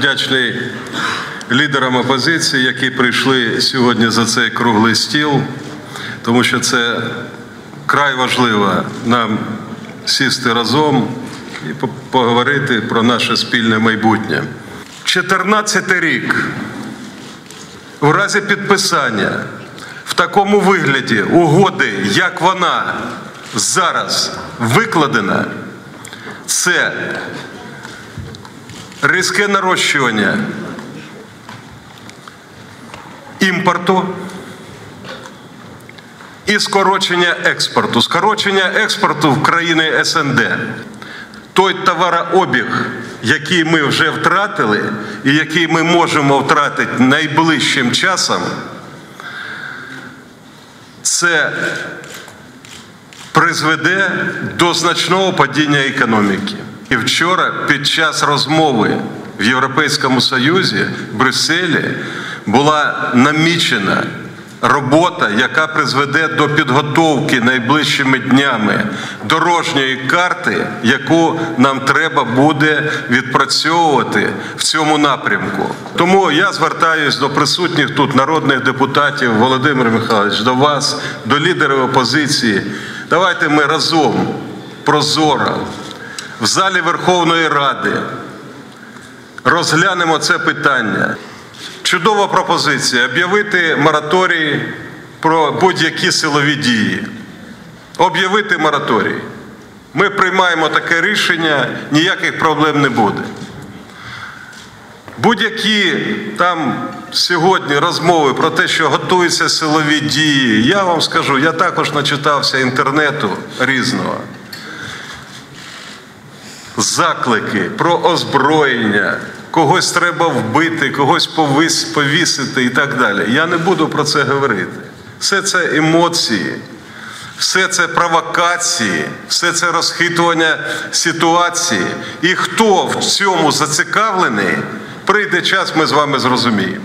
вдячний лідерам опозиції, які прийшли сьогодні за цей круглий стіл, тому що це край важливо нам сісти разом і поговорити про наше спільне майбутнє. 14 рік. У разі підписання в такому вигляді угоди, як вона зараз викладена, це різке нарощування імпорту і скорочення експорту. Скорочення експорту в країни СНД. Той товарообіг, який ми вже втратили, і який ми можемо втратити найближчим часом, це призведе до значного падіння економіки. І вчора, під час розмови в Європейському Союзі в Брюсселі була намічена робота, яка призведе до підготовки найближчими днями дорожньої карти, яку нам треба буде відпрацьовувати в цьому напрямку. Тому я звертаюсь до присутніх тут народних депутатів Володимир Михайлович, до вас, до лідерів опозиції. Давайте ми разом прозоро в залі Верховної Ради розглянемо це питання. Чудова пропозиція об'явити мораторій про будь-які силові дії. Об'явити мораторій. Ми приймаємо таке рішення, ніяких проблем не буде. Будь-які там сьогодні розмови про те, що готуються силові дії, я вам скажу, я також начитався інтернету різного. Заклики про озброєння, когось треба вбити, когось повис, повісити і так далі. Я не буду про це говорити. Все це емоції, все це провокації, все це розхитування ситуації. І хто в цьому зацікавлений, прийде час, ми з вами зрозуміємо.